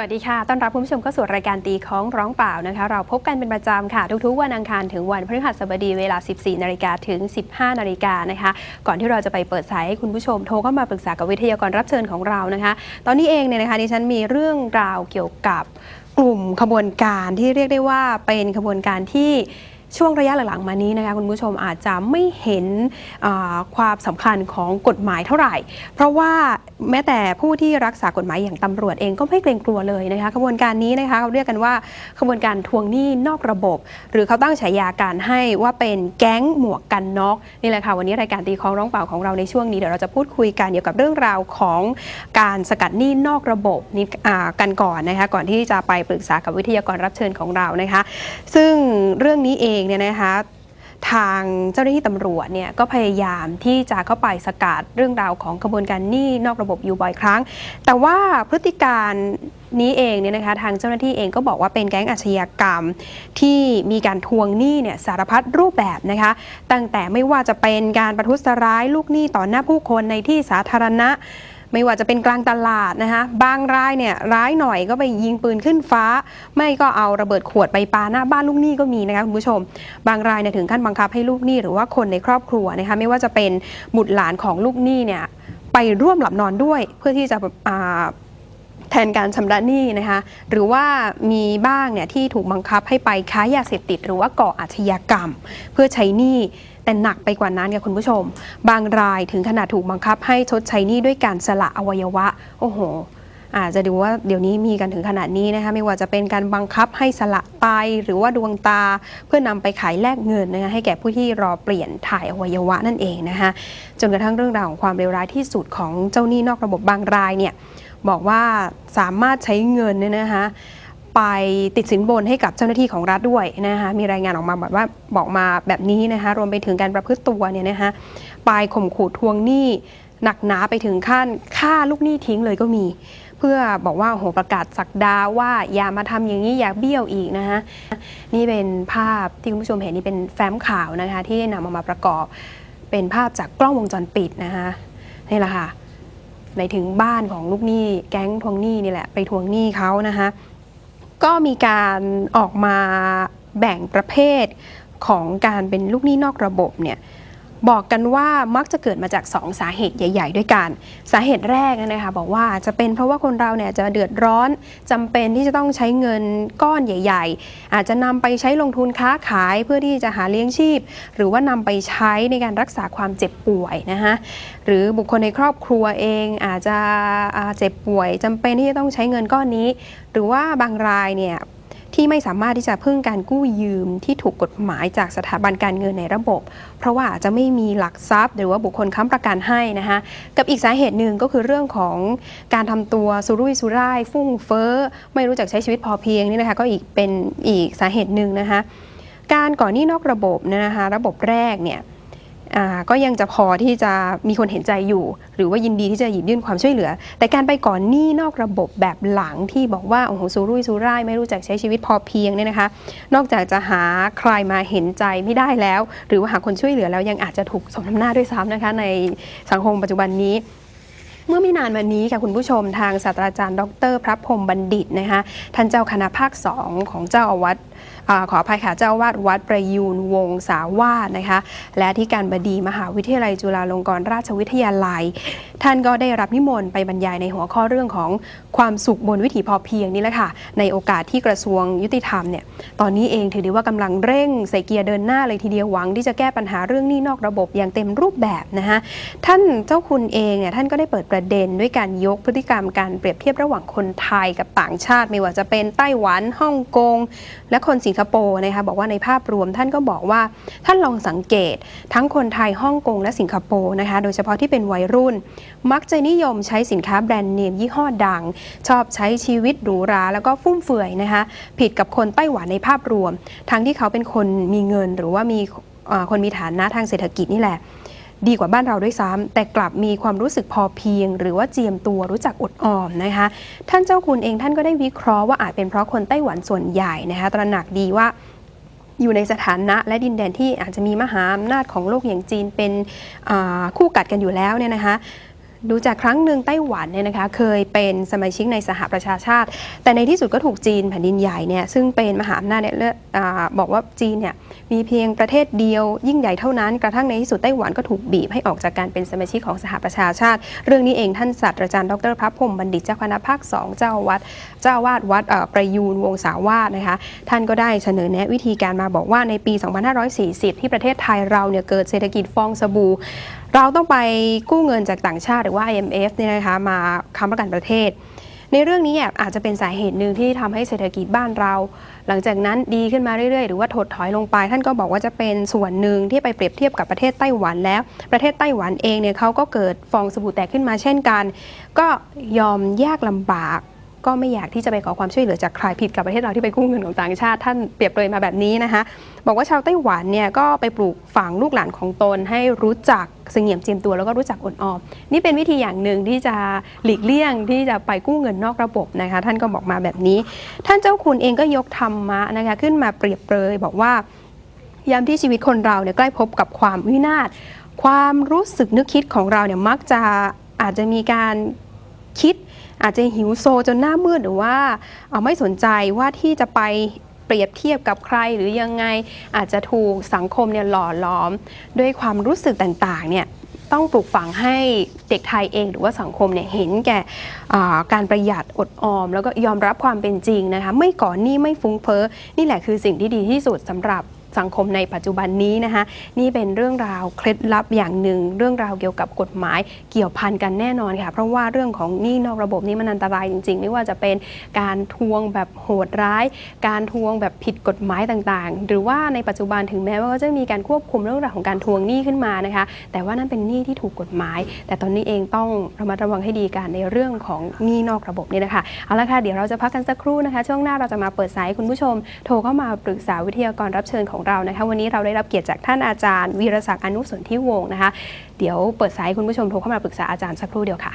วัสดีค่ะ ต้อนรับคุณผู้ชมเข้าสู่รายการตีของร้องเปล่านะคะ เราพบกันเป็นประจำค่ะ ทุกๆ วันอังคารถึงวันพฤหัสบดีเวลา 14 นาฬิกาถึง 15 นาฬิกานะคะ ก่อนที่เราจะไปเปิดสายให้คุณผู้ชมโทรเข้ามาปรึกษากับวิทยากรรับเชิญของเรานะคะ ตอนนี้เองเนี่ยนะคะดิฉันมีเรื่องราวเกี่ยวกับกลุ่มขบวนการที่เรียกได้ว่าเป็นขบวนการที่ช่วงระยะหลังๆมานี้นะคะคุณผู้ชมอาจจะไม่เห็นความสำคัญของกฎหมายเท่าไหร่ เพราะว่า แม้แต่ผู้ที่รักษากฎหมายอย่างตำรวจเองก็ไม่เกรงกลัวเลยนะคะขบวนการนี้นะคะเขาเรียกกันว่าขบวนการทวงหนี้นอกระบบ หรือเขาตั้งฉายาการให้ว่าเป็นแก๊งหมวกกันน็อกนี่แหละค่ะวันนี้รายการตีคองร้องเปล่าของเราในช่วงนี้เดี๋ยวเราจะพูดคุยกันเกี่ยวกับเรื่องราวของการสกัดหนี้นอกระบบนี้กันก่อนนะคะก่อนที่จะไปปรึกษากับวิทยากรรับเชิญของเรานะคะ ซึ่งเรื่องนี้เองเนี่ยนะคะ ทางเจ้าหน้าที่ตำรวจเนี่ยก็พยายามที่จะเข้าไปสกัดเรื่องราวของกระบวนการหนี้นอกระบบอยู่บ่อยครั้ง แต่ว่าพฤติการนี้เองเนี่ยนะคะทางเจ้าหน้าที่เองก็บอกว่าเป็นแก๊งอาชญากรรม ที่มีการทวงหนี้เนี่ยสารพัดรูปแบบนะคะ ตั้งแต่ไม่ว่าจะเป็นการประทุษร้ายลูกหนี้ต่อหน้าผู้คนในที่สาธารณะ ไม่ว่าจะเป็นกลางตลาดนะคะบางรายเนี่ยร้ายหน่อยก็ไปยิงปืนขึ้นฟ้า ไม่ก็เอาระเบิดขวดไปปาหน้าบ้านลูกหนี้ก็มีนะคะคุณผู้ชม บางรายเนี่ยถึงขั้นบังคับให้ลูกหนี้หรือว่าคนในครอบครัวนะคะไม่ว่าจะเป็นบุตรหลานของลูกหนี้เนี่ยไปร่วมหลับนอนด้วยเพื่อที่จะอา แทนการชำระหนี้นะคะหรือว่ามีบ้างเนี่ยที่ถูกบังคับให้ไปค้ายาเสพติด หรือว่าก่ออาชญากรรม เพื่อใช้หนี้แต่หนักไปกว่านั้นค่ะคุณผู้ชม บางรายถึงขนาดถูกบังคับให้ชดใช้หนี้ด้วยการสละอวัยวะ โอ้โห อาจจะดูว่าเดี๋ยวนี้มีกันถึงขนาดนี้นะคะไม่ว่าจะเป็นการบังคับให้สละไตหรือว่าดวงตา เพื่อนำไปขายแลกเงินนะคะให้แก่ผู้ที่รอเปลี่ยนถ่ายอวัยวะนั่นเองนะคะจนกระทั่งเรื่องราวของความเลวร้ายที่สุดของเจ้าหนี้นอกระบบบางรายเนี่ย บอกว่าสามารถใช้เงินเนี่ยนะคะไปติดสินบนให้กับเจ้าหน้าที่ของรัฐด้วยนะคะมีรายงานออกมาแบบว่าบอกมาแบบนี้นะคะรวมไปถึงการประพฤติตัวเนี่ยนะคะไปข่มขู่ทวงหนี้หนักหนาไปถึงขั้นฆ่าลูกหนี้ทิ้งเลยก็มี เพื่อบอกว่าโอ้โหประกาศสักดาว่าอย่ามาทำอย่างนี้อย่าเบี้ยวอีกนะคะนี่เป็นภาพที่คุณผู้ชมเห็นนี่เป็นแฟ้มข่าวนะคะที่นำามาประกอบเป็นภาพจากกล้องวงจรปิดนะคะนี่แหละค่ะ ในถึงบ้านของลูกหนี้ แก๊งทวงหนี้นี่แหละไปทวงหนี้เขานะคะก็มีการออกมาแบ่งประเภทของการเป็นลูกหนี้นอกระบบเนี่ย บอกกันว่ามักจะเกิดมาจาก 2 สาเหตุใหญ่ ๆ ด้วยกัน สาเหตุแรกนะคะบอกว่าจะเป็นเพราะว่าคนเราเนี่ยจะเดือดร้อนจำเป็นที่จะต้องใช้เงินก้อนใหญ่ ๆ อาจจะนำไปใช้ลงทุนค้าขายเพื่อที่จะหาเลี้ยงชีพ หรือว่านำไปใช้ในการรักษาความเจ็บป่วยนะคะหรือบุคคลในครอบครัวเองอาจจะเจ็บป่วยจำเป็นที่จะต้องใช้เงินก้อนนี้ หรือว่าบางรายเนี่ย ที่ไม่สามารถที่จะพึ่งการกู้ยืมที่ถูกกฎหมายจากสถาบันการเงินในระบบ เพราะว่าอาจจะไม่มีหลักทรัพย์ หรือว่าบุคคลค้ำประกันให้นะคะกับอีกสาเหตุหนึ่งก็คือเรื่องของการทำตัวสุรุ่ยสุร่าย ฟุ่งเฟ้อ ไม่รู้จักใช้ชีวิตพอเพียงนี่นะคะก็อีกเป็นอีกสาเหตุหนึ่งนะคะการก่อนหนี้นอกระบบนะคะระบบแรกเนี่ย ก็ยังจะพอที่จะมีคนเห็นใจอยู่ หรือว่ายินดีที่จะหยิบยื่นความช่วยเหลือ แต่การไปก่อนหนี้นอกระบบแบบหลังที่บอกว่าโอ้โหสุรุ่ยสุร่ายไม่รู้จักใช้ชีวิตพอเพียงเนี่ยนะคะ นอกจากจะหาใครมาเห็นใจไม่ได้แล้ว หรือว่าหาคนช่วยเหลือแล้วยังอาจจะถูกสมน้ำหน้าด้วยซ้ำนะคะ ในสังคมปัจจุบันนี้เมื่อไม่นานมานี้ค่ะคุณผู้ชมทางศาสตราจารย์ ดร พระพรมบัณฑิตนะคะท่านเจ้าคณะภาคสองของเจ้าอาวัด อขออภัยค่ะเจ้าวาดวัดประยูนวงศาวาสนะคะ และที่การบดีมหาวิทยาลัยจุฬาลงกรณราชวิทยาลัย ท่านก็ได้รับนิมนต์ไปบรรยายในหัวข้อเรื่องของความสุขบนวิถีพอเพียงนี่แหละค่ะ ในโอกาสที่กระทรวงยุติธรรมเนี่ยตอนนี้เองถือได้ว่ากำลังเร่งใส่เกียร์เดินหน้าเลยทีเดียวหวังที่จะแก้ปัญหาเรื่องนี้นอกระบบอย่างเต็มรูปแบบนะคะท่านเจ้าคุณเองเนี่ยท่านก็ได้เปิดประเด็นด้วยการยกพฤติกรรมการเปรียบเทียบระหว่างคนไทยกับต่างชาติ ไม่ว่าจะเป็นไต้หวันฮ่องกง และคนสิงคโปร์นะคะบอกว่าในภาพรวมท่านก็บอกว่าท่านลองสังเกต ทั้งคนไทยฮ่องกงและสิงคโปร์นะคะโดยเฉพาะที่เป็นวัยรุ่น มักจะนิยมใช้สินค้าแบรนด์เนมยี่ห้อดัง ชอบใช้ชีวิตหรูหราแล้วก็ฟุ่มเฟือยนะคะผิดกับคนไต้หวันในภาพรวม ทั้งที่เขาเป็นคนมีเงินหรือว่ามีคนมีฐานะทางเศรษฐกิจนี่แหละ ดีกว่าบ้านเราด้วยซ้ำแต่กลับมีความรู้สึกพอเพียง หรือว่าเจียมตัวรู้จักอดออมนะคะ ท่านเจ้าคุณเองท่านก็ได้วิเคราะห์ว่าอาจเป็นเพราะคนไต้หวันส่วนใหญ่นะคะตระหนักดีว่าอยู่ในสถานะและดินแดนที่อาจจะมีมหาอำนาจของโลกอย่างจีนเป็นคู่กัดกันอยู่แล้วเนี่ยนะคะ ดูจากครั้งหนึ่งไต้หวันเนี่ยนะคะเคยเป็นสมาชิกในสหประชาชาติ แต่ในที่สุดก็ถูกจีนแผ่นดินใหญ่เนี่ยซึ่งเป็นมหาอำนาจเนี่ยเลือกอาบอกว่าจีนเนี่ยมีเพียงประเทศเดียวยิ่งใหญ่เท่านั้น กระทั่งในที่สุดไต้หวันก็ถูกบีบให้ออกจากการเป็นสมาชิกของสหประชาชาติ เรื่องนี้เองท่านศาสตราจารย์ดรพระพรมบัณฑิตเจ้าคณะภาคสองเจ้าวัด เจ้าวาดวัดประยูนวงศาวาสนะคะท่านก็ได้เสนอแนะวิธีการมาบอกว่าในปี 2540 ที่ประเทศไทยเราเนี่ยเกิดเศรษฐกิจฟองสบู่เราต้องไปกู้เงินจากต่างชาติหรือว่า IMF เนี่ยนะคะมาค้ำประกันประเทศ ในเรื่องนี้เนี่ยอาจจะเป็นสาเหตุหนึ่งที่ทำให้เศรษฐกิจบ้านเรา หลังจากนั้นดีขึ้นมาเรื่อยๆ หรือว่าถดถอยลงไป ท่านก็บอกว่าจะเป็นส่วนหนึ่งที่ไปเปรียบเทียบกับประเทศไต้หวันแล้ว ประเทศไต้หวันเองเนี่ยเขาก็เกิดฟองสบู่แตกขึ้นมาเช่นกัน ก็ยอมยากลำบาก ก็ไม่อยากที่จะไปขอความช่วยเหลือจากใครผิดกับประเทศเราที่ไปกู้เงินของต่างชาติท่านเปรียบเปรยมาแบบนี้นะคะ บอกว่าชาวไต้หวันเนี่ยก็ไปปลูกฝังลูกหลานของตน ให้รู้จักเสงี่ยมเจียมตัวแล้วก็รู้จักอดออมนี่เป็นวิธีอย่างหนึ่งที่จะหลีกเลี่ยงที่จะไปกู้เงินนอกระบบนะคะ ท่านก็บอกมาแบบนี้ ท่านเจ้าคุณเองก็ยกธรรมะนะคะขึ้นมาเปรียบเปรยบอกว่ายามที่ชีวิตคนเราเนี่ยใกล้พบกับความวินาศความรู้สึกนึกคิดของเราเนี่ยมักจะอาจจะมีการคิด อาจจะหิวโซจนหน้ามืดหรือว่าเอาไม่สนใจว่าที่จะไปเปรียบเทียบกับใครหรือยังไงอาจจะถูกสังคมเนี่ยหล่อหลอม ด้วยความรู้สึกต่างๆเนี่ยต้องปลูกฝังให้เด็กไทยเองหรือว่าสังคมเนี่ยเห็นแก่การประหยัดอดออม แล้วก็ยอมรับความเป็นจริงนะคะไม่ก่อนหนี้ไม่ฟุ้งเฟ้อนี่แหละคือสิ่งที่ดีที่สุดสำหรับ สังคมในปัจจุบันนี้นะคะนี่เป็นเรื่องราวเคล็ดลับอย่างหนึ่ง เรื่องราวเกี่ยวกับกฎหมายเกี่ยวพันกันแน่นอนค่ะ เพราะว่าเรื่องของหนี้นอกระบบนี้มันอันตรายจริง ๆ ไม่ว่าจะเป็นการทวงแบบโหดร้าย การทวงแบบผิดกฎหมายต่างๆ หรือว่าในปัจจุบันถึงแม้ว่าจะมีการควบคุมเรื่องราวของการทวงหนี้ขึ้นมานะคะ แต่ว่านั่นเป็นหนี้ที่ถูกกฎหมาย แต่ตอนนี้เองต้องระมัดระวังให้ดีกันในเรื่องของหนี้นอกระบบนี่นะคะเอาละค่ะเดี๋ยวเราจะพักกันสักครู่นะคะ ช่วงหน้าเราจะมาเปิดสายคุณผู้ชม โทรเข้ามาปรึกษาวิทยากรรับเชิญของเรานะคะวันนี้เราได้รับเกียรติจากท่านอาจารย์ วีรศักดิ์อนุสนทิวงศ์นะคะ เดี๋ยวเปิดสายคุณผู้ชมโทรเข้ามาปรึกษาอาจารย์สักครู่เดียวค่ะ